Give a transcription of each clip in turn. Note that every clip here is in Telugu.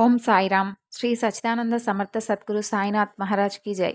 ఓం సాయిరామ్. శ్రీ సచ్చిదానంద సమర్థ సద్గురు సాయినాథ్ మహారాజ్కి జై.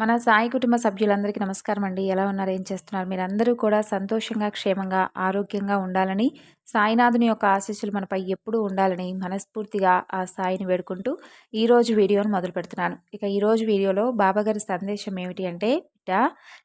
మన సాయి కుటుంబ సభ్యులందరికీ నమస్కారం అండి. ఎలా ఉన్నారు? ఏం చేస్తున్నారు? మీరందరూ కూడా సంతోషంగా క్షేమంగా ఆరోగ్యంగా ఉండాలని సాయినాథుని యొక్క ఆశీస్సులు మనపై ఎప్పుడూ ఉండాలని మనస్ఫూర్తిగా ఆ సాయిని వేడుకుంటూ ఈరోజు వీడియోను మొదలు పెడుతున్నాను. ఇక ఈరోజు వీడియోలో బాబాగారి సందేశం ఏమిటి అంటే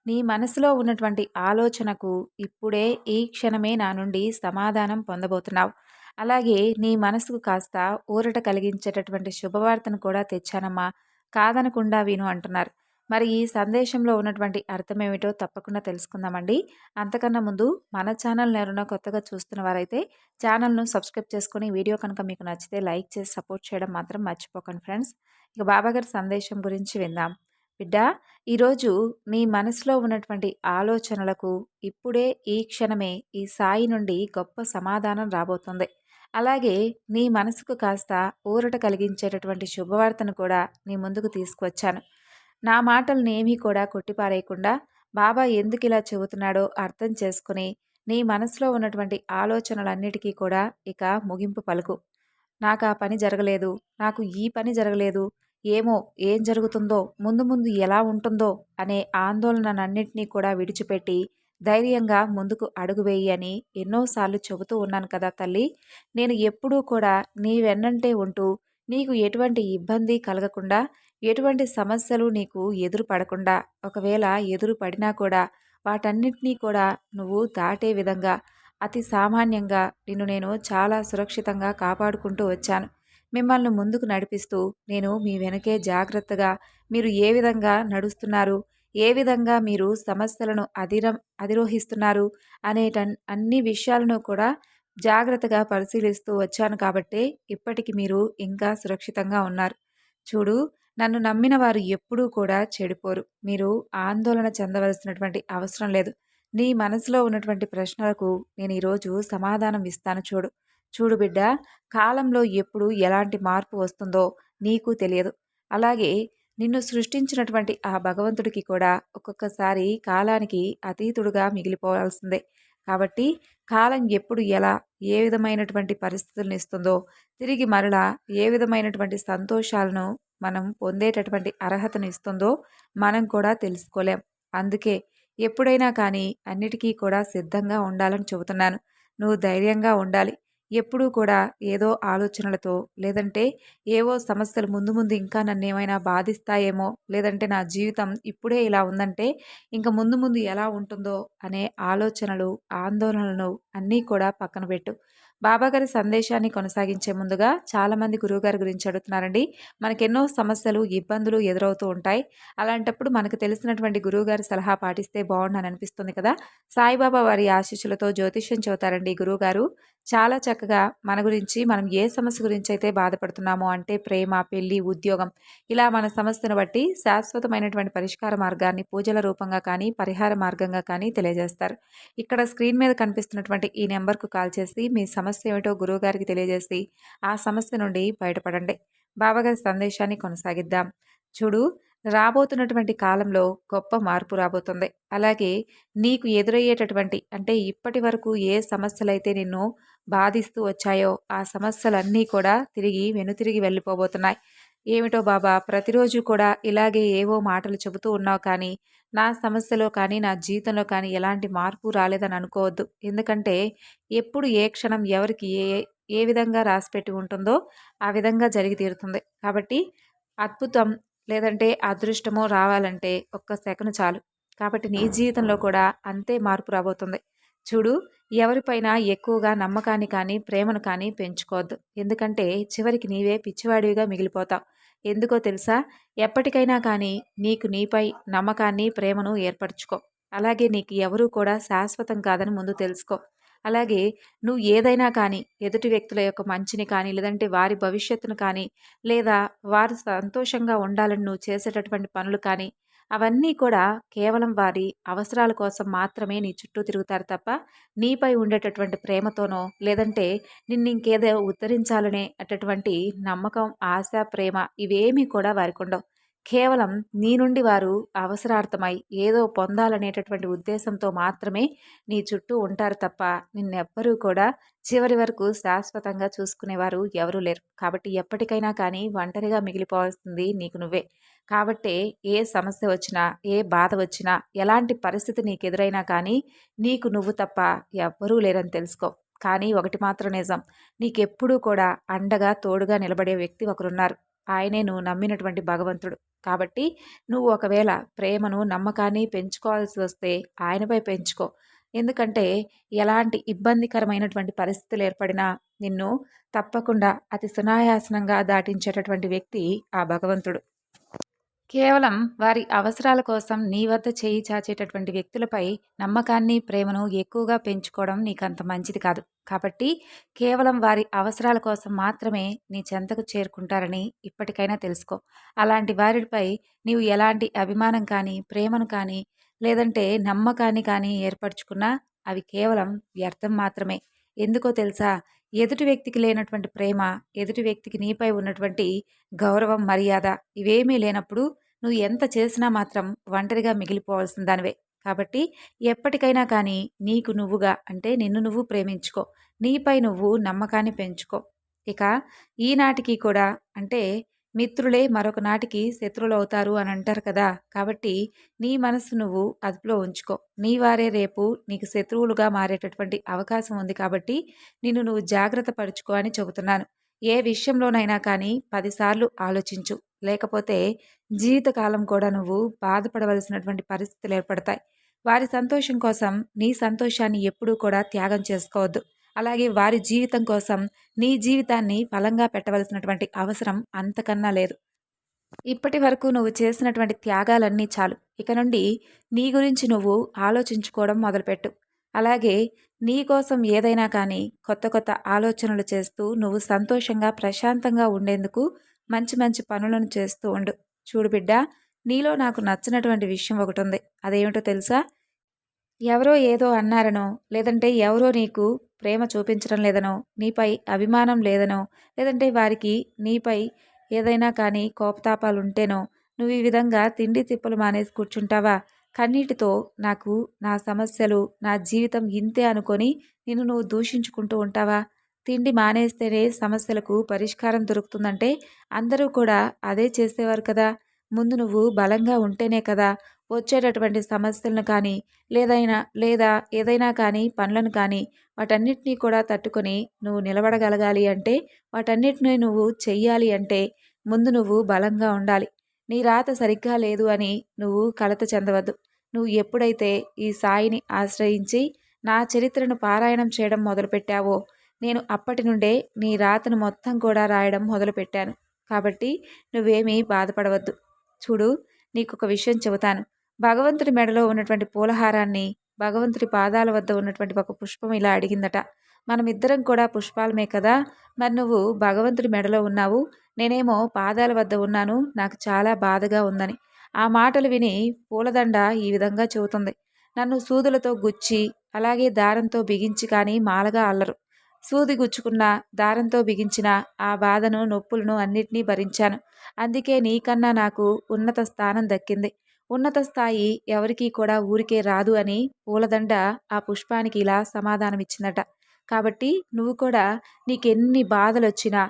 నీ మనసులో ఉన్నటువంటి ఆలోచనకు ఇప్పుడే ఈ క్షణమే నా నుండి సమాధానం పొందబోతున్నావు. అలాగే నీ మనసుకు కాస్త ఊరట కలిగించేటటువంటి శుభవార్తను కూడా తెచ్చానమ్మా. కాదనకుండా విను అంటున్నారు. మరి ఈ సందేశంలో ఉన్నటువంటి అర్థం ఏమిటో తప్పకుండా తెలుసుకుందామండి. అంతకన్నా ముందు మన ఛానల్ ఎవరైనా కొత్తగా చూస్తున్న వారైతే ఛానల్ను సబ్స్క్రైబ్ చేసుకుని వీడియో కనుక మీకు నచ్చితే లైక్ చేసి సపోర్ట్ చేయడం మాత్రం మర్చిపోకండి ఫ్రెండ్స్. ఇక బాబాగారి సందేశం గురించి విందాం. బిడ్డ ఈరోజు నీ మనసులో ఉన్నటువంటి ఆలోచనలకు ఇప్పుడే ఈ క్షణమే ఈ సాయి నుండి గొప్ప సమాధానం రాబోతుంది. అలాగే నీ మనసుకు కాస్త ఊరట కలిగించేటటువంటి శుభవార్తను కూడా నీ ముందుకు తీసుకువచ్చాను నా మాటల్ని ఏమీ కూడా కొట్టిపారేయకుండా బాబా ఎందుకు ఇలా చెబుతున్నాడో అర్థం చేసుకుని నీ మనసులో ఉన్నటువంటి ఆలోచనలన్నిటికీ కూడా ఇక ముగింపు పలుకు. నాకు ఆ పని జరగలేదు నాకు ఈ పని జరగలేదు ఏమో ఏం జరుగుతుందో ముందు ముందు ఎలా ఉంటుందో అనే ఆందోళనన్నింటినీ కూడా విడిచిపెట్టి ధైర్యంగా ముందుకు అడుగు వేయని అని ఎన్నోసార్లు చెబుతూ ఉన్నాను కదా తల్లి. నేను ఎప్పుడూ కూడా నీ వెన్నంటే ఉంటూ నీకు ఎటువంటి ఇబ్బంది కలగకుండా ఎటువంటి సమస్యలు నీకు ఎదురు పడకుండా ఒకవేళ ఎదురు పడినా కూడా వాటన్నిటినీ కూడా నువ్వు దాటే విధంగా అతి సామాన్యంగా నిన్ను నేను చాలా సురక్షితంగా కాపాడుకుంటూ వచ్చాను. మిమ్మల్ని ముందుకు నడిపిస్తూ నేను మీ వెనకే జాగ్రత్తగా మీరు ఏ విధంగా నడుస్తున్నారు ఏ విధంగా మీరు సమస్యలను అధిర అధిరోహిస్తున్నారు అనేట అన్ని విషయాలను కూడా జాగ్రత్తగా పరిశీలిస్తూ వచ్చాను కాబట్టే ఇప్పటికి మీరు ఇంకా సురక్షితంగా ఉన్నారు. చూడు నన్ను నమ్మిన వారు ఎప్పుడూ కూడా చెడిపోరు. మీరు ఆందోళన చెందవలసినటువంటి అవసరం లేదు. నీ మనసులో ఉన్నటువంటి ప్రశ్నలకు నేను ఈరోజు సమాధానం ఇస్తాను చూడు. చూడు బిడ్డ కాలంలో ఎప్పుడు ఎలాంటి మార్పు వస్తుందో నీకు తెలియదు. అలాగే నిన్ను సృష్టించినటువంటి ఆ భగవంతుడికి కూడా ఒక్కొక్కసారి కాలానికి అతీతుడుగా మిగిలిపోవాల్సిందే. కాబట్టి కాలం ఎప్పుడు ఎలా ఏ విధమైనటువంటి పరిస్థితులను ఇస్తుందో తిరిగి మరలా ఏ విధమైనటువంటి సంతోషాలను మనం పొందేటటువంటి అర్హతను ఇస్తుందో మనం కూడా తెలుసుకోలేం. అందుకే ఎప్పుడైనా కానీ అన్నిటికీ కూడా సిద్ధంగా ఉండాలని చెబుతున్నాను. నువ్వు ధైర్యంగా ఉండాలి. ఎప్పుడూ కూడా ఏదో ఆలోచనలతో లేదంటే ఏవో సమస్యలు ముందు ముందు ఇంకా నన్ను ఏమైనా బాధిస్తాయేమో లేదంటే నా జీవితం ఇప్పుడే ఇలా ఉందంటే ఇంకా ముందు ముందు ఎలా ఉంటుందో అనే ఆలోచనలు ఆందోళనలను అన్నీ కూడా పక్కన పెట్టు. బాబాగారి సందేశాన్ని కొనసాగించే ముందుగా చాలామంది గురువుగారి గురించి అడుగుతున్నారండి. మనకెన్నో సమస్యలు ఇబ్బందులు ఎదురవుతూ ఉంటాయి. అలాంటప్పుడు మనకు తెలిసినటువంటి గురువుగారి సలహా పాటిస్తే బాగుండని అనిపిస్తుంది కదా. సాయిబాబా వారి ఆశీస్సులతో జ్యోతిష్యం చెబుతారండి గురువుగారు. చాలా చక్కగా మన గురించి మనం ఏ సమస్య గురించి అయితే బాధపడుతున్నామో అంటే ప్రేమ పెళ్ళి ఉద్యోగం ఇలా మన సమస్యను బట్టి శాశ్వతమైనటువంటి పరిష్కార మార్గాన్ని పూజల రూపంగా కానీ పరిహార మార్గంగా కానీ తెలియజేస్తారు. ఇక్కడ స్క్రీన్ మీద కనిపిస్తున్నటువంటి ఈ నెంబర్కు కాల్ చేసి మీ సమస్య సమస్య ఏమిటో గురువుగారికి తెలియజేసి ఆ సమస్య నుండి బయటపడండి. బాబాగారి సందేశాన్ని కొనసాగిద్దాం. చూడు రాబోతున్నటువంటి కాలంలో గొప్ప మార్పు రాబోతుంది. అలాగే నీకు ఎదురయ్యేటటువంటి అంటే ఇప్పటి వరకు ఏ సమస్యలైతే నిన్ను బాధిస్తూ వచ్చాయో ఆ సమస్యలన్నీ కూడా తిరిగి వెనుతిరిగి వెళ్ళిపోబోతున్నాయి. ఏమిటో బాబా ప్రతిరోజు కూడా ఇలాగే ఏవో మాటలు చెబుతూ ఉన్నావు కానీ నా సమస్యలో కానీ నా జీవితంలో కానీ ఎలాంటి మార్పు రాలేదని అనుకోవద్దు. ఎందుకంటే ఎప్పుడు ఏ క్షణం ఎవరికి ఏ ఏ విధంగా రాసిపెట్టి ఉంటుందో ఆ విధంగా జరిగి తీరుతుంది. కాబట్టి అద్భుతం లేదంటే అదృష్టమో రావాలంటే ఒక్క సెకను చాలు. కాబట్టి నీ జీవితంలో కూడా అంతే మార్పు రాబోతుంది. చూడు ఎవరిపైన ఎక్కువగా నమ్మకాన్ని కానీ ప్రేమను కానీ పెంచుకోవద్దు. ఎందుకంటే చివరికి నీవే పిచ్చివాడివిగా మిగిలిపోతావు. ఎందుకో తెలుసా? ఎప్పటికైనా కానీ నీకు నీపై నమ్మకాన్ని ప్రేమను ఏర్పరచుకో. అలాగే నీకు ఎవరూ కూడా శాశ్వతం కాదని ముందు తెలుసుకో. అలాగే నువ్వు ఏదైనా కానీ ఎదుటి వ్యక్తుల యొక్క మంచిని కానీ లేదంటే వారి భవిష్యత్తును కానీ లేదా వారు సంతోషంగా ఉండాలని నువ్వు చేసేటటువంటి పనులు కానీ అవన్నీ కూడా కేవలం వారి అవసరాల కోసం మాత్రమే నీ చుట్టూ తిరుగుతారు తప్ప నీపై ఉండేటటువంటి ప్రేమతోనో లేదంటే నిన్ను ఇంకేదో ఉద్ధరించాలనే అటువంటి నమ్మకం ఆశ ప్రేమ ఇవేమీ కూడా వారికి ఉండవు. కేవలం నీ నుండి వారు అవసరార్థమై ఏదో పొందాలనేటటువంటి ఉద్దేశంతో మాత్రమే నీ చుట్టూ ఉంటారు తప్ప నిన్నెవ్వరూ కూడా చివరి వరకు శాశ్వతంగా చూసుకునేవారు ఎవరూ లేరు. కాబట్టి ఎప్పటికైనా కానీ ఒంటరిగా మిగిలిపోవాల్సింది నీకు నువ్వే. కాబట్టే ఏ సమస్య వచ్చినా ఏ బాధ వచ్చినా ఎలాంటి పరిస్థితి నీకు ఎదురైనా కానీ నీకు నువ్వు తప్ప ఎవ్వరూ లేరని తెలుసుకో. కానీ ఒకటి మాత్రం నిజం నీకెప్పుడూ కూడా అండగా తోడుగా నిలబడే వ్యక్తి ఒకరున్నారు. ఆయనే నువ్వు నమ్మినటువంటి భగవంతుడు. కాబట్టి నువ్వు ఒకవేళ ప్రేమను నమ్మకాన్ని పెంచుకోవాల్సి వస్తే ఆయనపై పెంచుకో. ఎందుకంటే ఎలాంటి ఇబ్బందికరమైనటువంటి పరిస్థితులు ఏర్పడినా నిన్ను తప్పకుండా అతి సునాయాసనంగా దాటించేటటువంటి వ్యక్తి ఆ భగవంతుడు. కేవలం వారి అవసరాల కోసం నీ వద్ద చేయి చాచేటటువంటి వ్యక్తులపై నమ్మకాన్ని ప్రేమను ఎక్కువగా పెంచుకోవడం నీకంత మంచిది కాదు. కాబట్టి కేవలం వారి అవసరాల కోసం మాత్రమే నీ చెంతకు చేరుకుంటారని ఇప్పటికైనా తెలుసుకో. అలాంటి వారిపై నీవు ఎలాంటి అభిమానం కానీ ప్రేమను కానీ లేదంటే నమ్మకాన్ని కానీ ఏర్పరచుకున్నా అవి కేవలం వ్యర్థం మాత్రమే. ఎందుకో తెలుసా? ఎదుటి వ్యక్తికి లేనటువంటి ప్రేమ ఎదుటి వ్యక్తికి నీపై ఉన్నటువంటి గౌరవం మర్యాద ఇవేమీ లేనప్పుడు నువ్వు ఎంత చేసినా మాత్రం ఒంటరిగా మిగిలిపోవాల్సిన దానివే. కాబట్టి ఎప్పటికైనా కానీ నీకు నువ్వుగా అంటే నిన్ను నువ్వు ప్రేమించుకో. నీపై నువ్వు నమ్మకాన్ని పెంచుకో. ఇక ఈనాటికి కూడా అంటే మిత్రులే మరొక నాటికి శత్రువులు అవుతారు అని అంటారు కదా! కాబట్టి నీ మనసు నువ్వు అదుపులో ఉంచుకో. నీ వారే రేపు నీకు శత్రువులుగా మారేటటువంటి అవకాశం ఉంది కాబట్టి నిన్ను నువ్వు జాగ్రత్త పరుచుకో అని చెబుతున్నాను. ఏ విషయంలోనైనా కానీ పదిసార్లు ఆలోచించు. లేకపోతే జీవితకాలం కూడా నువ్వు బాధపడవలసినటువంటి పరిస్థితులు ఏర్పడతాయి. వారి సంతోషం కోసం నీ సంతోషాన్ని ఎప్పుడూ కూడా త్యాగం చేసుకోవద్దు. అలాగే వారి జీవితం కోసం నీ జీవితాన్ని ఫలంగా పెట్టవలసినటువంటి అవసరం అంతకన్నా లేదు. ఇప్పటి వరకు నువ్వు చేసినటువంటి త్యాగాలన్నీ చాలు. ఇక నుండి నీ గురించి నువ్వు ఆలోచించుకోవడం మొదలుపెట్టు. అలాగే నీ కోసం ఏదైనా కానీ కొత్త కొత్త ఆలోచనలు చేస్తూ నువ్వు సంతోషంగా ప్రశాంతంగా ఉండేందుకు మంచి మంచి పనులను చేస్తూ ఉండు. చూడు బిడ్డ నీలో నాకు నచ్చినటువంటి విషయం ఒకటి ఉంది. అదేమిటో తెలుసా? ఎవరో ఏదో అన్నారనో లేదంటే ఎవరో నీకు ప్రేమ చూపించడం లేదనో నీపై అభిమానం లేదనో లేదంటే వారికి నీపై ఏదైనా కానీ కోపతాపాలు ఉంటేనో నువ్వు ఈ విధంగా తిండి తిప్పలు మానేసి కూర్చుంటావా? కన్నీటితో నాకు నా సమస్యలు నా జీవితం ఇంతే అనుకొని నిన్ను నువ్వు దూషించుకుంటూ ఉంటావా? తిండి మానేస్తేనే సమస్యలకు పరిష్కారం దొరుకుతుందంటే అందరూ కూడా అదే చేసేవారు కదా. ముందు నువ్వు బలంగా ఉంటేనే కదా వచ్చేటటువంటి సమస్యలను కానీ లేదైనా లేదా ఏదైనా కానీ పనులను కానీ వాటన్నిటినీ కూడా తట్టుకొని నువ్వు నిలబడగలగాలి అంటే వాటన్నిటిని నువ్వు చెయ్యాలి అంటే ముందు నువ్వు బలంగా ఉండాలి. నీ రాత సరిగ్గా లేదు అని నువ్వు కలత చెందవద్దు. నువ్వు ఎప్పుడైతే ఈ సాయిని ఆశ్రయించి నా చరిత్రను పారాయణం చేయడం మొదలుపెట్టావో నేను అప్పటి నుండే నీ రాతను మొత్తం కూడా రాయడం మొదలుపెట్టాను. కాబట్టి నువ్వేమీ బాధపడవద్దు. చూడు నీకు ఒక విషయం చెబుతాను. భగవంతుడి మెడలో ఉన్నటువంటి పూలహారాన్ని భగవంతుడి పాదాల వద్ద ఉన్నటువంటి ఒక పుష్పం ఇలా అడిగిందట. మనమిద్దరం కూడా పుష్పాలమే కదా? మరి నువ్వు భగవంతుడి మెడలో ఉన్నావు నేనేమో పాదాల వద్ద ఉన్నాను నాకు చాలా బాధగా ఉందని. ఆ మాటలు విని పూలదండ ఈ విధంగా చెబుతుంది. నన్ను సూదులతో గుచ్చి అలాగే దారంతో బిగించి కానీ మాలగా అల్లరు. సూది గుచ్చుకున్న దారంతో బిగించిన ఆ బాధను నొప్పులను అన్నిటినీ భరించాను. అందుకే నీకన్నా నాకు ఉన్నత స్థానం దక్కింది. ఉన్నత స్థాయి ఎవరికీ కూడా ఊరికే రాదు అని పూలదండ ఆ పుష్పానికి ఇలా సమాధానమిచ్చిందట. కాబట్టి నువ్వు కూడా నీకెన్ని బాధలు వచ్చినా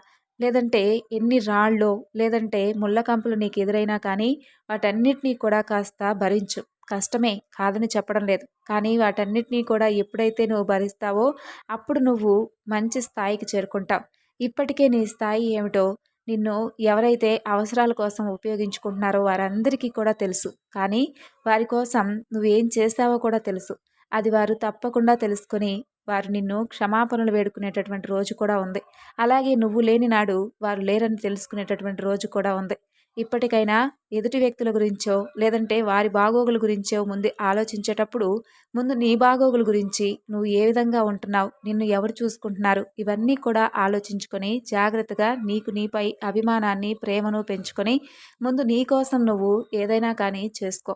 లేదంటే ఎన్ని రాళ్ళో లేదంటే ముళ్ళకంపులు నీకు ఎదురైనా కానీ వాటన్నిటినీ కూడా కాస్త భరించు. కష్టమే కాదని చెప్పడం లేదు. కానీ వాటన్నిటినీ కూడా ఎప్పుడైతే నువ్వు భరిస్తావో అప్పుడు నువ్వు మంచి స్థాయికి చేరుకుంటావు. ఇప్పటికే నీ స్థాయి ఏమిటో నిన్ను ఎవరైతే అవసరాల కోసం ఉపయోగించుకుంటున్నారో వారందరికీ కూడా తెలుసు. కానీ వారి కోసం నువ్వేం చేస్తావో కూడా తెలుసు. అది వారు తప్పకుండా తెలుసుకొని వారు నిన్ను క్షమాపణలు వేడుకునేటటువంటి రోజు కూడా ఉంది. అలాగే నువ్వు లేని నాడు వారు లేరని తెలుసుకునేటటువంటి రోజు కూడా ఉంది. ఇప్పటికైనా ఎదుటి వ్యక్తుల గురించో లేదంటే వారి బాగోగుల గురించో ముందు ఆలోచించేటప్పుడు ముందు నీ బాగోగుల గురించి నువ్వు ఏ విధంగా ఉంటున్నావు నిన్ను ఎవరు చూసుకుంటున్నారు ఇవన్నీ కూడా ఆలోచించుకొని జాగ్రత్తగా నీకు నీపై అభిమానాన్ని ప్రేమను పెంచుకొని ముందు నీ కోసం నువ్వు ఏదైనా కానీ చేసుకో.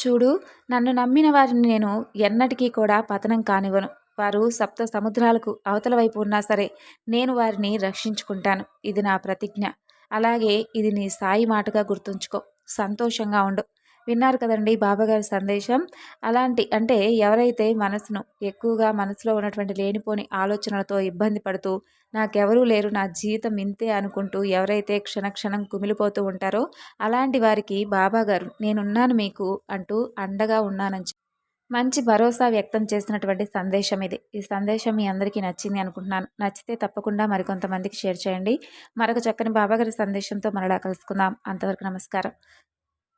చూడు నన్ను నమ్మిన వారిని నేను ఎన్నటికీ కూడా పతనం కానివ్వను. వారు సప్త సముద్రాలకు అవతల వైపు ఉన్నా సరే నేను వారిని రక్షించుకుంటాను. ఇది నా ప్రతిజ్ఞ. అలాగే ఇది నీ సాయి మాటగా గుర్తుంచుకో. సంతోషంగా ఉండు. విన్నారు కదండి బాబాగారి సందేశం. అలాంటి అంటే ఎవరైతే మనసును ఎక్కువగా మనసులో ఉన్నటువంటి లేనిపోని ఆలోచనలతో ఇబ్బంది పడుతూ నాకెవరూ లేరు నా జీవితం ఇంతే అనుకుంటూ ఎవరైతే క్షణక్షణం కుమిలిపోతూ ఉంటారో అలాంటి వారికి బాబాగారు నేనున్నాను మీకు అంటూ అండగా ఉన్నానని మంచి భరోసా వ్యక్తం చేసినటువంటి సందేశం ఇది. ఈ సందేశం మీ అందరికీ నచ్చింది అనుకుంటున్నాను. నచ్చితే తప్పకుండా మరికొంతమందికి షేర్ చేయండి. మరొక చక్కని బాబాగారి సందేశంతో మరలా కలుసుకుందాం. అంతవరకు నమస్కారం.